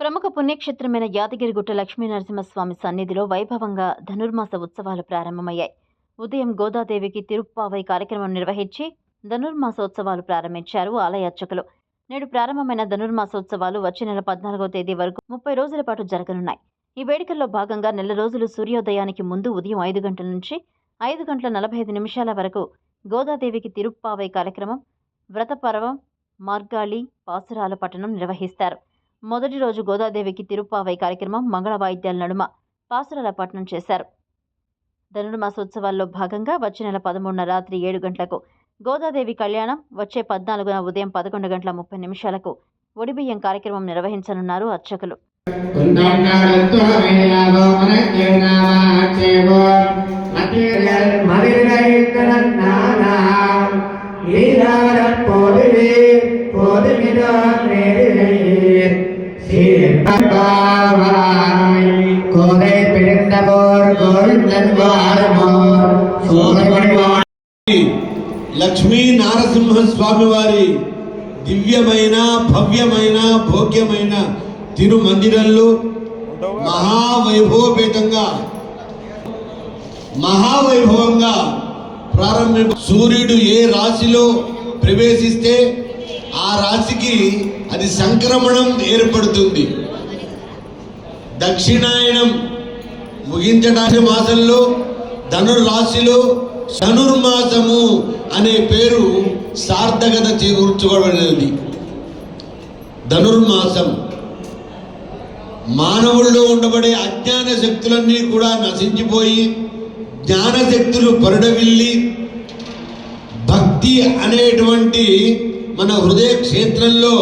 ప్రముఖ పుణ్యక్షేత్రమైన యాదగిరిగుట్ట లక్ష్మీ నరసింహస్వామి సన్నిధిలో వైభవంగా ధనుర్మాస ఉత్సవాలు ప్రారంభమయ్యాయి. ఉదయం గోదాదేవికి తిరుప్పావై కార్యక్రమం నిర్వహించి ధనుర్మాసోత్సవాలు ప్రారంభించారు ఆలయ అర్చకులు. నేడు ప్రారంభమైన ధనుర్మాసోత్సవాలు వచ్చే నెల పద్నాలుగో తేదీ వరకు ముప్పై రోజుల పాటు జరగనున్నాయి. ఈ వేడుకల్లో భాగంగా నెల రోజులు సూర్యోదయానికి ముందు ఉదయం ఐదు గంటల నుంచి ఐదు గంటల నలభై ఐదు నిమిషాల వరకు గోదాదేవికి తిరుప్పావై కార్యక్రమం వ్రతపర్వం మార్గాళి పాసురాల పట్టణం నిర్వహిస్తారు. మొదటి రోజు గోదాదేవికి తిరుప్పావై కార్యక్రమం మంగళ వాయిద్యాల నడుమ పాసురాల పట్నం చేశారు. ధనుర్మాసోత్సవాల్లో భాగంగా వచ్చే నెల పదమూడున రాత్రి ఏడు గంటలకు గోదాదేవి కళ్యాణం వచ్చే పద్నాలుగున ఉదయం పదకొండు గంటల ముప్పై నిమిషాలకు ఒడిబియ్యం కార్యక్రమం నిర్వహించనున్నారు అర్చకులు. లక్ష్మీ నారసింహ స్వామి వారి దివ్యమైన భవ్యమైన భోగ్యమైన తిరుమందిరంలో మహావైభవపేతంగా మహావైభవంగా ప్రారంభ. సూర్యుడు ఏ రాశిలో ప్రవేశిస్తే ఆ రాశికి అది సంక్రమణం ఏర్పడుతుంది. దక్షిణాయనం ముగించడానికి మాసంలో ధనుర్రాశిలో ధనుర్మాసము అనే పేరు సార్థకత చేకూర్చుకోబడినది ధనుర్మాసం మానవుల్లో ఉండబడే అజ్ఞాన శక్తులన్నీ కూడా నశించిపోయి జ్ఞాన శక్తులు పరుడవిల్లి భక్తి అనేటువంటి మన హృదయ క్షేత్రంలో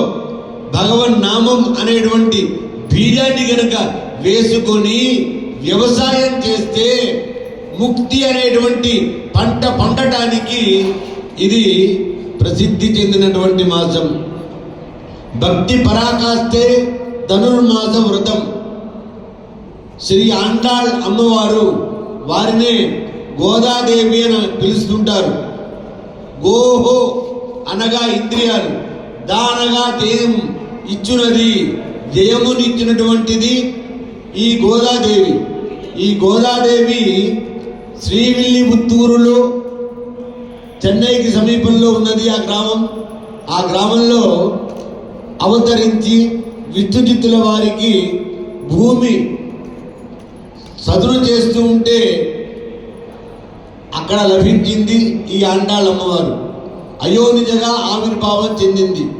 భగవన్ నామం అనేటువంటి బీజాన్ని గనక వేసుకొని వ్యవసాయం చేస్తే ముక్తి అనేటువంటి పంట పండటానికి ఇది ప్రసిద్ధి చెందినటువంటి మాసం. భక్తి పరాకాస్తే ధనుర్మాస వ్రతం. శ్రీ ఆండాళ్ అమ్మవారు వారినే గోదాదేవి అని పిలుస్తుంటారు. గోహో అనగా ఇంద్రియాలు. దానగా జయం ఇచ్చునది. జయమునిచ్చినటువంటిది ఈ గోదాదేవి ఈ గోదాదేవి శ్రీవిల్లి శ్రీవిల్లిపుత్తూరులో చెన్నైకి సమీపంలో ఉన్నది ఆ గ్రామం. ఆ గ్రామంలో అవతరించి విద్యుజిత్తుల వారికి భూమి సదును చేస్తూ ఉంటే అక్కడ లభించింది ఈ ఆండాళ్ళమ్మవారు అయోనిజగా ఆవిర్భావం చెందింది.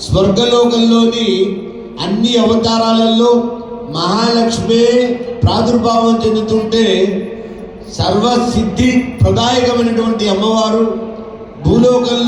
స్వర్గలోకంలోని అన్ని అవతారాలలో మహాలక్ష్మి ప్రాదుర్భావం చెందుతుంటే సర్వసిద్ధి ప్రదాయకమైనటువంటి అమ్మవారు భూలోకంలో